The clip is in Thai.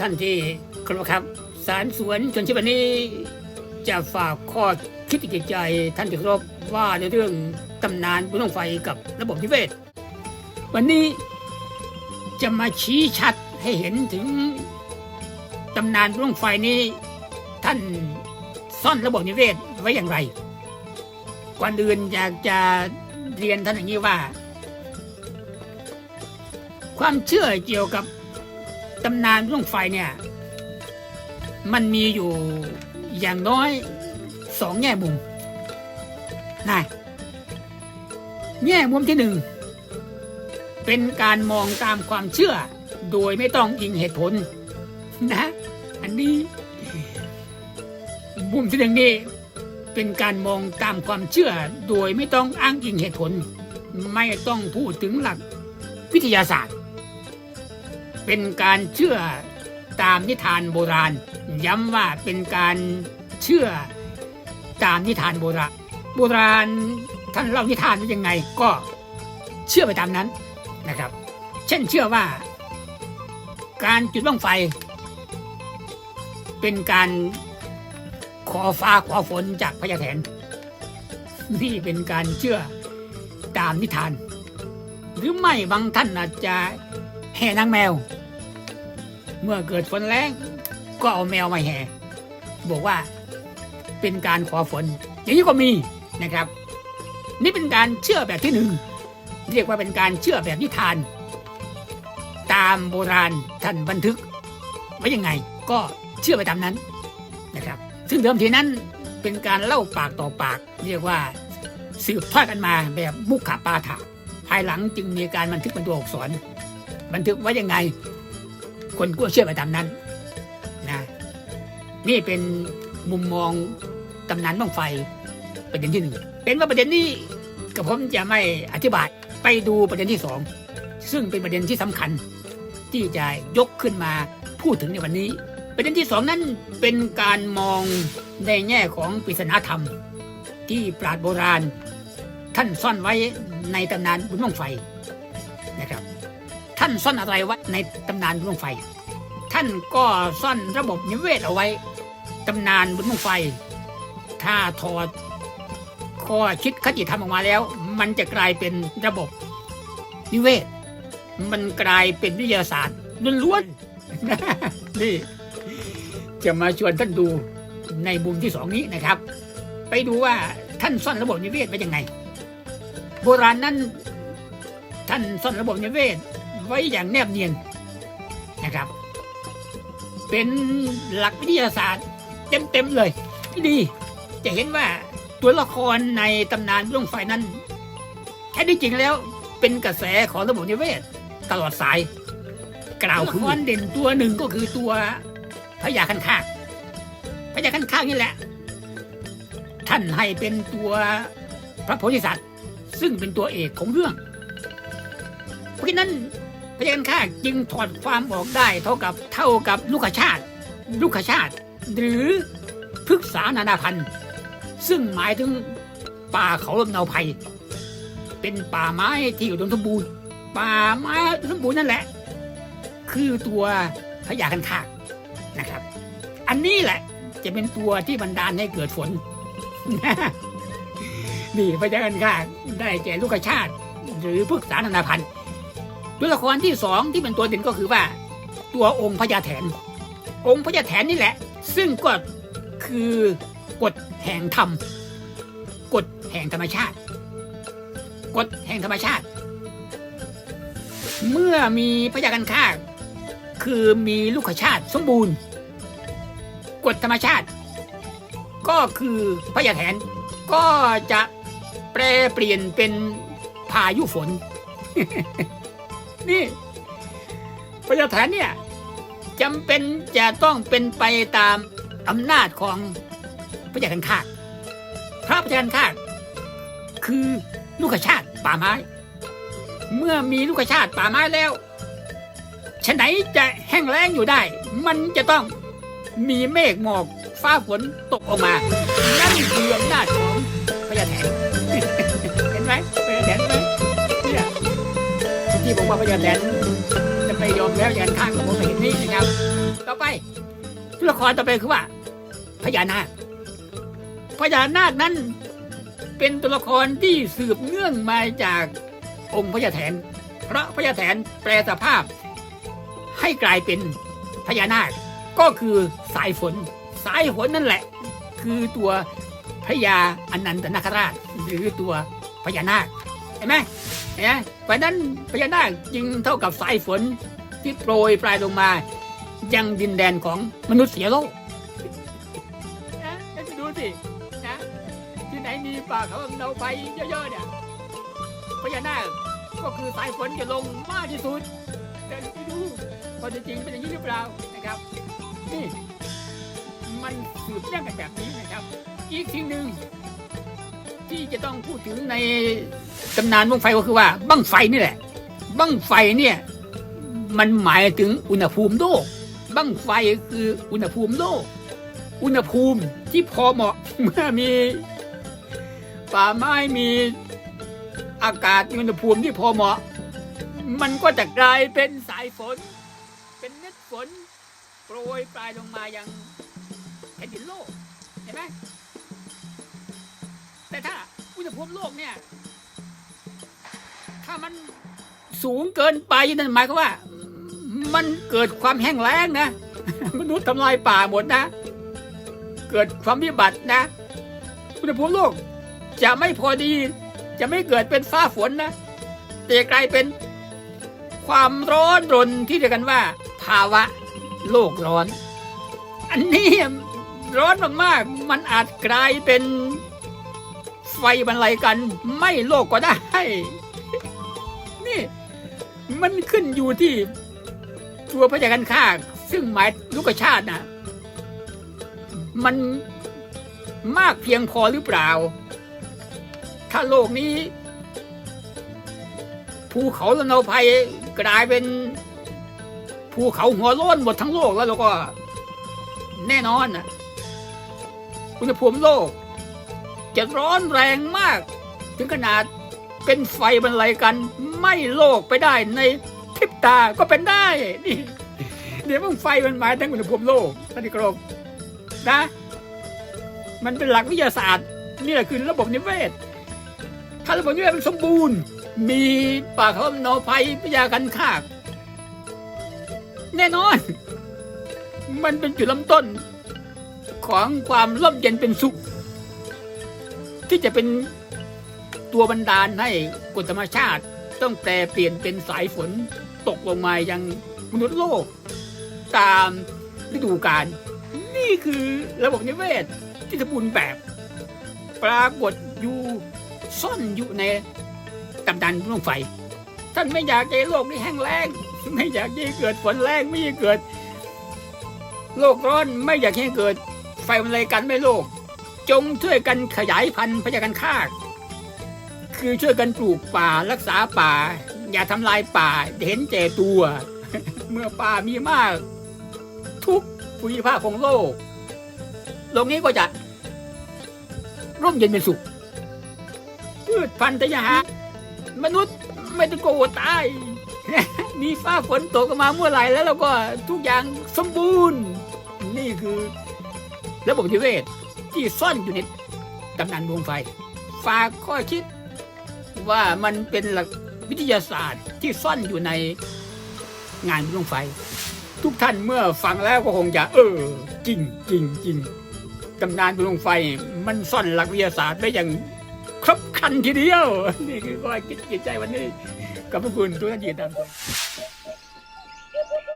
ท่านที่เคารพครับ สารสวนชนชีพวันนี้ จะฝากข้อคิดจิตใจท่านที่เคารพว่าในเรื่องตำนานบุญงไฟกับระบบนิเวศ วันนี้จะมาชี้ชัดให้เห็นถึงตำนานบุญงไฟนี้ ท่านซ่อนระบบนิเวศไว้อย่างไร ก่อนอื่นอยากจะเรียนท่านอย่างนี้ว่า ความเชื่อเกี่ยวกับ ตำนานเรื่องไฟเนี่ย มันมีอยู่อย่างน้อยสองแง่มุมนะแง่มุมที่หนึ่งเป็นการมองตามความเชื่อ โดยไม่ต้องอิงเหตุผล นะ อันนี้ มุมที่หนึ่งนี่เป็นการมองตามความเชื่อ โดยไม่ต้องอ้างอิงเหตุผล ไม่ต้องพูดถึงหลักวิทยาศาสตร์ เป็นการเชื่อตามนิทานโบราณ ย้ำว่าเป็นการเชื่อตามนิทานโบราณ โบราณท่านเล่านิทานว่ายังไงก็เชื่อไปตามนั้นนะครับ เช่นเชื่อว่า การจุดบ้างไฟ เป็นการขอฟ้าขอฝนจากพญาแถนนี่เป็นการเชื่อตามนิทาน หรือไม่บางท่านอาจจะแห่นางแมว เมื่อเกิดฝนแรงก็เอาแมวมาแห่บอกว่าเป็นการขอฝน อย่างนี้ก็มีนะครับ นี่เป็นการเชื่อแบบที่หนึ่งเรียกว่าเป็นการเชื่อแบบนิทาน ตามโบราณท่านบันทึกไว้ยังไง ก็เชื่อไปตามนั้นนะครับ ซึ่งเดิมทีนั้นเป็นการเล่าปากต่อปาก เรียกว่าสืบทอดกันมาแบบมุขปาฐะภายหลังจึงมีการบันทึกเป็นตัวอักษร บันทึกไว้ยังไง คนก็เชื่อไปตามนั้นนะนี่เป็นมุมมองตำนานบ้างไฟประเด็นที่หนึ่งเป็นว่าประเด็นนี้กับผมจะไม่อธิบายไปดูประเด็นที่สองซึ่งเป็นประเด็นที่สำคัญ ที่จะยกขึ้นมาพูดถึงในวันนี้ ประเด็นที่สองนั้นเป็นการมองในแง่ของปริศนาธรรม ที่ปราชญ์โบราณ ท่านซ่อนไว้ในตำนานบุญบ้างไฟนะครับ ท่านซ่อนอะไรไว้ในตำนานบุญงไฟ ท่านก็ซ่อนระบบนิเวศเอาไว้ ตำนานบุญงไฟ ถ้าถอดข้อคิดคติธรรมออกมาแล้ว มันจะกลายเป็นระบบนิเวศ มันกลายเป็นวิทยาศาสตร์ล้วนๆนี่จะมาชวนท่านดูในมุมที่สองนี้นะครับ ไปดูว่าท่านซ่อนระบบนิเวศไว้ยังไง โบราณนั้นท่านซ่อนระบบนิเวศ ไว้อย่างแนบเนียนนะครับ เป็นหลักวิทยาศาสตร์เต็มๆเลยดี จะเห็นว่าตัวละครในตำนานเรื่องไฟนั้นแท้ที่จริงแล้วเป็นกระแสของระบบนิเวศ ตลอดสาย กล่าวคือเด่นตัวหนึ่งก็คือตัวพญาคันคากพญาคันคากนี่แหละ ท่านให้เป็นตัวพระโพธิสัตว์ ซึ่งเป็นตัวเอกของเรื่อง เพราะฉะนั้น พยานข้าจึงถอดความออกได้เท่ากับเท่ากับลูกชาติ ลูกชาติ หรือพฤกษานานาพันธุ์ ซึ่งหมายถึงป่าเขาลำเนาไผ่เป็นป่าไม้ที่อุดมสมบูรณ์ป่าไม้อุดมสมบูรณ์นั่นแหละ คือตัวพญาคันคากนะครับ อันนี้แหละจะเป็นตัวที่บันดาลให้เกิดฝนนี่พญาคันคากได้แก่ลูกชาติ หรือพฤกษานานาพันธุ์ ตัวละครที่สองที่เป็นตัวเด่นก็คือว่า ตัวองค์พญาแถน องค์พญาแถนนี่แหละ ซึ่งก็คือกฎแห่งธรรมกฎแห่งธรรมชาติกฎแห่งธรรมชาติ เมื่อมีพญากันฆ่าคือมีลูกชาติสมบูรณ์กฎธรรมชาติ ก็คือพญาแถนก็จะแปรเปลี่ยนเป็นพายุฝน นี่พญาแถนเนี่ยจำเป็นจะต้องเป็นไปตามอำนาจของพระยาคันคากพระพระยาคันคากคือลูกชาติป่าไม้ เมื่อมีลูกชาติป่าไม้แล้วฉะไหนจะแห้งแล้งอยู่ได้ มันจะต้องมีเมฆหมอกฟ้าฝนตกออกมา นั่นคืออำนาจของพญาแถน ที่บอกว่าพญาแถนจะไม่ยอมแล้วยันข้างกับผมเห็นนี้นะครับ ต่อไปตัวละครต่อไปคือว่า พญานาคพญานาคนั้น เป็นตัวละครที่สืบเนื่องมาจากองค์พญาแถนเพราะพญาแถนแปลสภาพ ให้กลายเป็นพญานาค ก็คือสายฝน สายฝนนั่นแหละ คือตัวพญาอนันตนาคราช หรือตัวพญานาคเห็นไหม นไหมเพราะนั้นพญานาคจึงเท่ากับสายฝนที่โปรยปลายลงมา ยังดินแดนของมนุษย์เสียโลกนะดูสินะที่ไหนมีป่าเขาเนาไฟเยอะๆเนี่ยพญานาคก็คือสายฝนจะลงมากที่สุดแต่ไปดูพอจริงเป็นอย่างนี้หรือเปล่านะครับนี่มันสืบเนื่องกันแบบนี้นะครับ อีกสิ่งหนึ่ง ที่จะต้องพูดถึงในตำนานบั้งไฟก็คือว่าบั้งไฟนี่แหละบั้งไฟเนี่ยมันหมายถึงอุณหภูมิโลกบั้งไฟคืออุณหภูมิโลก อุณหภูมิที่พอเหมาะเมื่อมีป่าไม้มีอากาศมีอุณหภูมิที่พอเหมาะ มันก็จะกลายเป็นสายฝน เป็นเม็ดฝนโปรยปลายลงมายังแผ่นดินโลกเห็นไหม แต่ถ้าอุณหภูมิโลกเนี่ย ถ้ามันสูงเกินไปนั่นหมายความว่า มันเกิดความแห้งแล้งนะมนุษย์ทำลายป่าหมดนะ เกิดความวิบัตินะอุณหภูมิโลกจะไม่พอดี จะไม่เกิดเป็นฟ้าฝนนะแต่จะกลายเป็นความร้อนรนที่เรียกกันว่า ภาวะโลกร้อน อันนี้ร้อนมากๆ มันอาจกลายเป็น ไฟบรรลัยกัน ไม่โลกก็ได้ นี่ มันขึ้นอยู่ที่ ตัวพยากันฆ่าซึ่งหมายลูกชาตินะมันมากเพียงพอหรือเปล่า ถ้าโลกนี้ ภูเขาละนาวภัยกลายเป็น ภูเขาหัวโล้นหมดทั้งโลกแล้วเราก็ แน่นอนนะอุณหภูมิโลก จะร้อนแรงมาก ถึงขนาดเป็นไฟบรรลัยกันไม่โลกไปได้ในพริบตาก็เป็นได้ นี่ เดี๋ยวมันไฟมันหมายถึงอุณหภูมิโลกท่านที่เคารพนะ มันเป็นหลักวิทยาศาสตร์ นี่แหละคือระบบนิเวศ ถ้าระบบนิเวศมันสมบูรณ์ มีป่าเขาลำนาภัยพยากันคาก แน่นอน มันเป็นจุดเริ่มต้นของความร่มเย็นเป็นสุข ที่จะเป็นตัวบันดาลให้กฎธรรมชาติต้องแปลเปลี่ยนเป็นสายฝนตกลงมายังมนุษย์โลก ตามฤดูกาลนี่คือระบบนิเวศที่สมบูรณ์แบบ ปรากฏอยู่ซ่อนอยู่ในตำนานดวงไฟ ท่านไม่อยากให้โลกนี้แห้งแล้งไม่อยากให้เกิดฝนแรงไม่อยากเกิด โลกร้อนไม่อยากให้เกิด ไฟมันเลยกันไม่โลก จงช่วยกันขยายพันธุ์พยากันคาคือช่วยกันปลูกป่ารักษาป่า อย่าทำลายป่าเห็นแก่ตัว เมื่อป่ามีมาก ทุกภูมิภาคของโลก โลกนี้ก็จะ ร่มเย็นเป็นสุขพืชพันธุ์ทยหารมนุษย์ไม่ต้องกลัวตาย มีฟ้าฝนตกมาเมื่อไหร่แล้วเราก็ทุกอย่างสมบูรณ์ นี่คือ ระบบนิเวศ ที่ซ่อนอยู่ในตำนานดวงไฟ ฝากข้อคิดว่ามันเป็นหลักวิทยาศาสตร์ที่ซ่อนอยู่ในงานดวงไฟ ทุกท่านเมื่อฟังแล้วก็คงจะเออจริงจริงจริงตำนานดวงไฟมันซ่อนหลักวิทยาศาสตร์ได้อย่างครบครันทีเดียว นี่คือข้อคิดจิตใจวันนี้ขอบพระคุณทุกท่านที่ติดตามชม